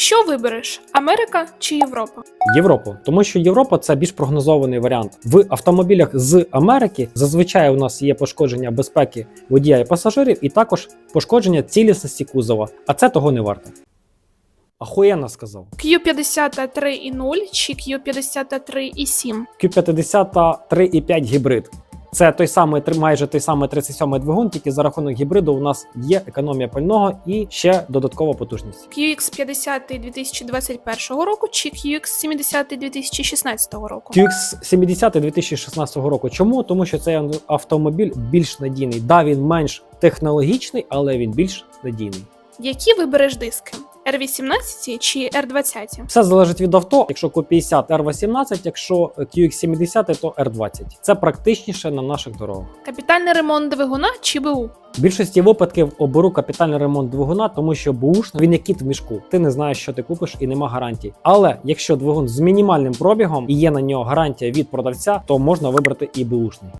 Що вибереш: Америка чи Європа? Європу, тому що Європа це більш прогнозований варіант. В автомобілях з Америки зазвичай у нас є пошкодження безпеки водія і пасажирів, і також пошкодження цілісності кузова. А це того не варто. Ахуєнно сказав. Q50 3.0 чи Q50 3.7? Q50 3.5 гібрид. Це той самий майже той самий 37 двигун, тільки за рахунок гібриду у нас є економія пального і ще додаткова потужність. QX50 2021 року чи QX70 2016 року? QX70 2016 року. Чому? Тому що цей автомобіль більш надійний. Да, він менш технологічний, але він більш надійний. Які вибереш диски? R18 чи R20? Все залежить від авто. Якщо Q50 R18, якщо QX70, то R20. Це практичніше на наших дорогах. Капітальний ремонт двигуна чи БУ? В більшості випадків оберу капітальний ремонт двигуна, тому що бушний він як кіт в мішку. Ти не знаєш, що ти купиш, і нема гарантій. Але якщо двигун з мінімальним пробігом і є на нього гарантія від продавця, то можна вибрати і бушний.